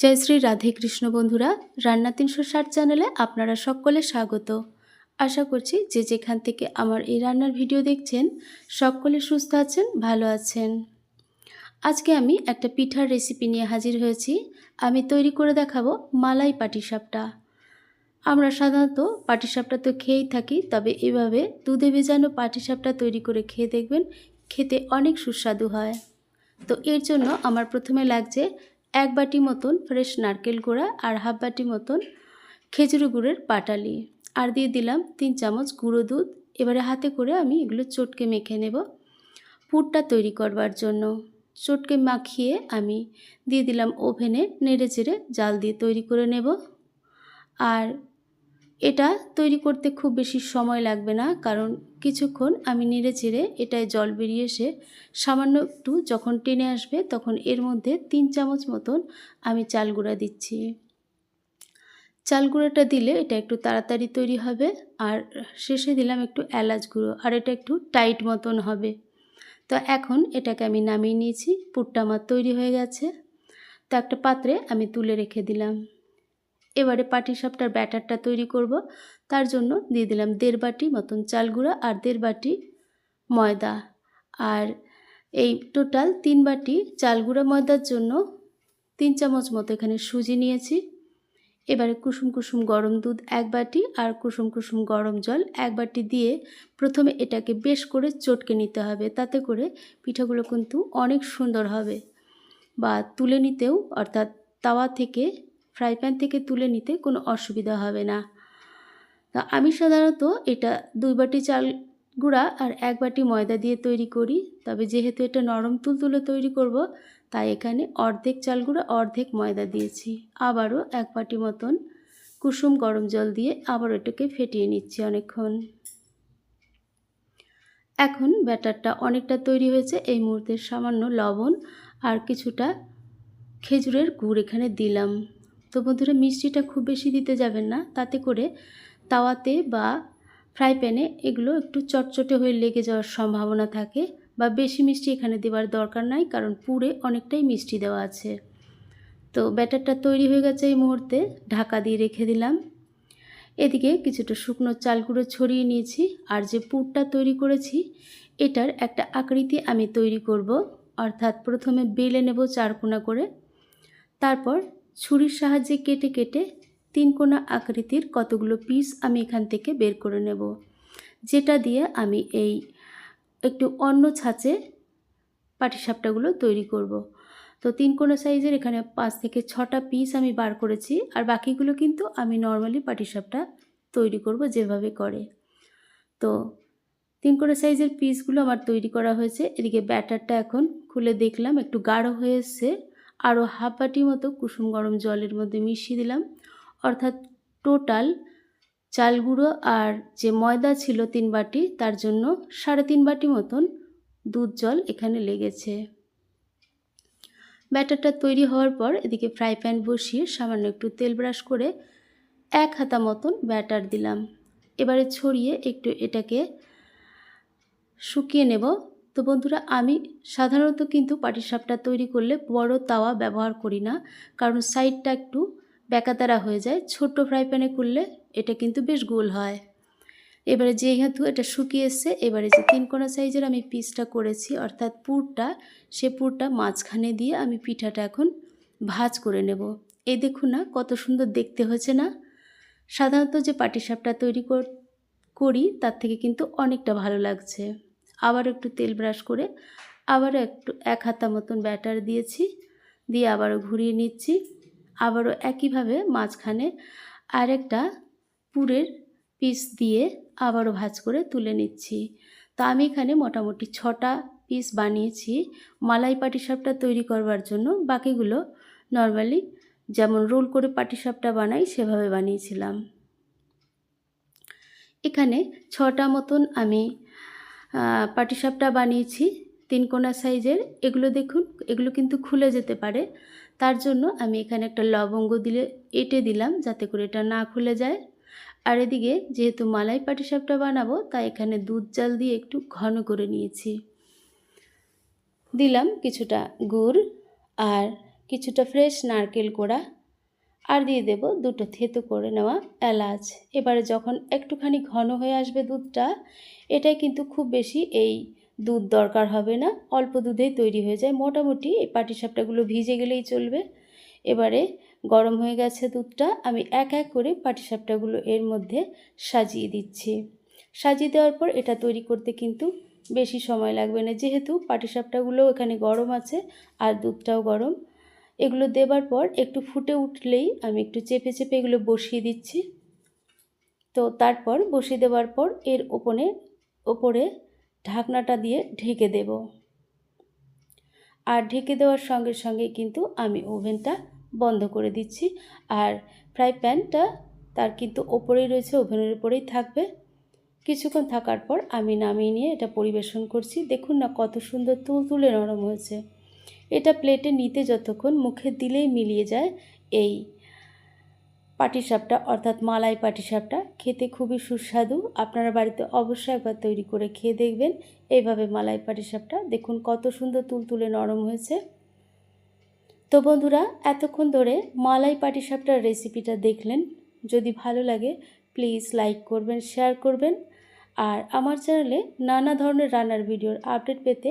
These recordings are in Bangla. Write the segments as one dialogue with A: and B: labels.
A: জয় শ্রী রাধে কৃষ্ণ বন্ধুরা, রান্না তিনশো ষাট চ্যানেলে আপনারা সকলে স্বাগত। আশা করছি যে যেখান থেকে আমার এই রান্নার ভিডিও দেখছেন, সকলে সুস্থ আছেন, ভালো আছেন। আজকে আমি একটা পিঠার রেসিপি নিয়ে হাজির হয়েছি। আমি তৈরি করে দেখাবো মালাই পাটিসাপটা। আমরা সাধারণত পাটিসাপটা তো খেয়েই থাকি, তবে এভাবে দুধে ভেজানো পাটিসাপটা তৈরি করে খেয়ে দেখবেন, খেতে অনেক সুস্বাদু হয়। তো এর জন্য আমার প্রথমে লাগছে এক বাটি মতন ফ্রেশ নারকেল গুঁড়া আর হাফ বাটি মতন খেজুর গুড়ের পাটালি। আর দিয়ে দিলাম তিন চামচ গুঁড়ো দুধ। এবারে হাতে করে আমি এগুলো চটকে মেখে নেব। পুরটা তৈরি করবার জন্য। চটকে মাখিয়ে আমি দিয়ে দিলাম ওভেনে নেড়ে চেড়ে জাল দিয়ে তৈরি করে নেব। আর এটা তৈরি করতে খুব বেশি সময় লাগবে না, কারণ কিছুক্ষণ আমি নেড়ে চেড়ে এটায় জল বেরিয়ে এসে সামান্য একটু যখন টেনে আসবে তখন এর মধ্যে তিন চামচ মতন আমি চাল গুঁড়া দিচ্ছি। চাল গুঁড়োটা দিলে এটা একটু তাড়াতাড়ি তৈরি হবে, আর শেষে দিলাম একটু এলাচ গুঁড়ো, আর এটা একটু টাইট মতন হবে। তো এখন এটাকে আমি নামিয়ে নিয়েছি, পুরটা আমার তৈরি হয়ে গেছে। তো একটা পাত্রে আমি তুলে রেখে দিলাম। এবারে পাটিসাপটার ব্যাটারটা তৈরি করব। তার জন্য দিয়ে দিলাম দেড় বাটি মতন চাল গুঁড়া আর দেড় বাটি ময়দা। আর এই টোটাল তিন বাটি চাল গুঁড়া ময়দার জন্য তিন চামচ মতো এখানে সুজি নিয়েছি। এবারে কুসুম কুসুম গরম দুধ এক বাটি আর কুসুম কুসুম গরম জল এক বাটি দিয়ে প্রথমে এটাকে বেশ করে চটকে নিতে হবে। তাতে করে পিঠাগুলো কিন্তু অনেক সুন্দর হবে বা তুলে নিতেও অর্থাৎ তাওয়া থেকে ফ্রাই প্যান থেকে তুলে নিতে কোনো অসুবিধা হবে না। তা আমি সাধারণত এটা দুই বাটি চাল গুঁড়া আর এক বাটি ময়দা দিয়ে তৈরি করি। তবে যেহেতু এটা নরম তুলতুলে তৈরি করব, তাই এখানে অর্ধেক চাল গুঁড়া, অর্ধেক ময়দা দিয়েছি। আবারও এক বাটি মতন কুসুম গরম জল দিয়ে আবার এটাকে ফেটিয়ে নিচ্ছি অনেকক্ষণ। এখন ব্যাটারটা অনেকটা তৈরি হয়েছে। এই মুহূর্তে সামান্য লবণ আর কিছুটা খেজুরের গুড় এখানে দিলাম। তো বন্ধুরা মিষ্টিটা খুব বেশি দিতে যাবেন না। তাতে করে তাওয়াতে বা ফ্রাই প্যানে এগুলো একটু চটচটে হয়ে লেগে যাওয়ার সম্ভাবনা থাকে বা বেশি মিষ্টি এখানে দেওয়ার দরকার নাই, কারণ পুরে অনেকটাই মিষ্টি দেওয়া আছে। তো ব্যাটারটা তৈরি হয়ে গেছে এই মুহূর্তে, ঢাকা দিয়ে রেখে দিলাম। এদিকে কিছুটা শুকনো চাল গুঁড়ো ছড়িয়ে নিয়েছি আর যে পুরটা তৈরি করেছি, এটার একটা আকৃতি আমি তৈরি করব। অর্থাৎ প্রথমে বেলে নেব চারকোনা করে, তারপর ছুরির সাহায্যে কেটে কেটে তিন কোনা আকৃতির কতগুলো পিস আমি এখান থেকে বের করে নেব। যেটা দিয়ে আমি এই একটু অন্য ছাঁচে পাটিসাপটাগুলো তৈরি করব। তো তিন কোনা সাইজের এখানে পাঁচ থেকে ছটা পিস আমি বার করেছি আর বাকিগুলো কিন্তু আমি নর্মালি পাটিসাপটা তৈরি করব যেভাবে করে। তো তিন কোনা সাইজের পিসগুলো আমার তৈরি করা হয়েছে। এদিকে ব্যাটারটা এখন খুলে দেখলাম, একটু গাঢ় হয়ে এসছে আরও হাফ বাটি মতো কুসুম গরম জলের মধ্যে মিশিয়ে দিলাম। অর্থাৎ টোটাল চাল গুঁড়ো আর যে ময়দা ছিল তিন বাটি, তার জন্য সাড়ে তিন বাটি মতন দুধ জল এখানে লেগেছে। ব্যাটারটা তৈরি হওয়ার পর এদিকে ফ্রাই প্যান বসিয়ে সামান্য একটু তেল ব্রাশ করে এক হাতা মতন ব্যাটার দিলাম। এবারে ছড়িয়ে একটু এটাকে শুকিয়ে নেব। তো বন্ধুরা, আমি সাধারণত কিন্তু পাটিসাপটা তৈরি করলে বড় তাওয়া ব্যবহার করি না, কারণ সাইডটা একটু বেকাতারা হয়ে যায়। ছোট্ট ফ্রাই প্যানে করলে এটা কিন্তু বেশ গোল হয়। এবারে যেহেতু এটা শুকিয়ে এসছে, এবারে যে তিন কোনা সাইজের আমি পিসটা করেছি, অর্থাৎ পুরটা, সে পুরটা মাঝখানে দিয়ে আমি পিঠাটা এখন ভাজ করে নেব। এই দেখুন না, কত সুন্দর দেখতে হয়েছে না? সাধারণত যে পাটিসাপটা তৈরি করি, তার থেকে কিন্তু অনেকটা ভালো লাগছে। আবার একটু তেল ব্রাশ করে আবারও একটু এক হাতা মতন ব্যাটার দিয়েছি, দিয়ে আবারও ঘুরিয়ে নিচ্ছি। আবারও একইভাবে মাঝখানে আরেকটা পুরের পিস দিয়ে আবারও ভাজ করে তুলে নিচ্ছি। তা আমি এখানে মোটামুটি ছটা পিস বানিয়েছি। মালাই পাটিসাপটা তৈরি করবার জন্য বাকিগুলো নর্মালি যেমন রোল করে পাটিসাপটা বানাই সেভাবে বানিয়েছিলাম। এখানে ছটা মতন আমি পাটিসাপটা বানিয়েছি, তিন কোনা সাইজের। এগুলো দেখুন, এগুলো কিন্তু খুলে যেতে পারে। তার জন্য আমি এখানে একটা লবঙ্গ দিলে, এঁটে দিলাম যাতে করে এটা না খুলে যায়। আর এদিকে যেহেতু মালাই পাটিসাপটা বানাবো, তাই এখানে দুধ জাল দিয়ে একটু ঘন করে নিয়েছি। দিলাম কিছুটা গুড় আর কিছুটা ফ্রেশ নারকেল কোড়া। আর দিয়ে দেব দুটো থেতো করে নেওয়া এলাচ। এবারে যখন একটুখানি ঘন হয়ে আসবে দুধটা, এটাই কিন্তু খুব বেশি এই দুধ দরকার হবে না। অল্প দুধেই তৈরি হয়ে যায়। মোটামুটি এই পাটিসাপটাগুলো ভিজে গেলেই চলবে। এবারে গরম হয়ে গেছে দুধটা, আমি এক এক করে পাটিসাপটাগুলো এর মধ্যে সাজিয়ে দিচ্ছি। সাজিয়ে দেওয়ার পর এটা তৈরি করতে কিন্তু বেশি সময় লাগবে না। যেহেতু পাটিসাপটাগুলো এখানে গরম আছে আর দুধটাও গরম এগুলো দেবার পর একটু ফুটে উঠলেই আমি একটু চেপে চেপে এগুলো বসিয়ে দিচ্ছি। তো তারপর বসিয়ে দেওয়ার পর এর ওপরে ওপরে ঢাকনাটা দিয়ে ঢেকে দেব। আর ঢেকে দেওয়ার সঙ্গে সঙ্গে কিন্তু আমি ওভেনটা বন্ধ করে দিচ্ছি। আর ফ্রাই প্যানটা তার কিন্তু ওপরেই রয়েছে, ওভেনের উপরেই থাকবে। কিছুক্ষণ থাকার পর আমি নামিয়ে নিয়ে এটা পরিবেশন করছি। দেখুন না কত সুন্দর তুলতুলে নরম হয়েছে। এটা প্লেটে নিতে যতক্ষণ মুখে দিলেই মিলিয়ে যায় এই পাটিসাপটা, অর্থাৎ মালাই পাটিসাপটা। খেতে খুবই সুস্বাদু। আপনারা বাড়িতে অবশ্যই একবার তৈরি করে খেয়ে দেখবেন। এইভাবে মালাই পাটিসাপটা। দেখুন কত সুন্দর তুলতুলে নরম হয়েছে। তো বন্ধুরা, এতক্ষণ ধরে মালাই পাটিসাপটার রেসিপিটা দেখলেন। যদি ভালো লাগে প্লিজ লাইক করবেন শেয়ার করবেন। আর আমার চ্যানেলে নানা ধরনের রান্নার ভিডিওর আপডেট পেতে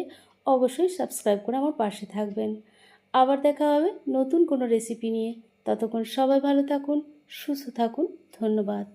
A: অবশ্যই সাবস্ক্রাইব করে আমার পাশে থাকবেন। আবার দেখা হবে নতুন কোনো রেসিপি নিয়ে। ততক্ষণ সবাই ভালো থাকুন, সুস্থ থাকুন, ধন্যবাদ।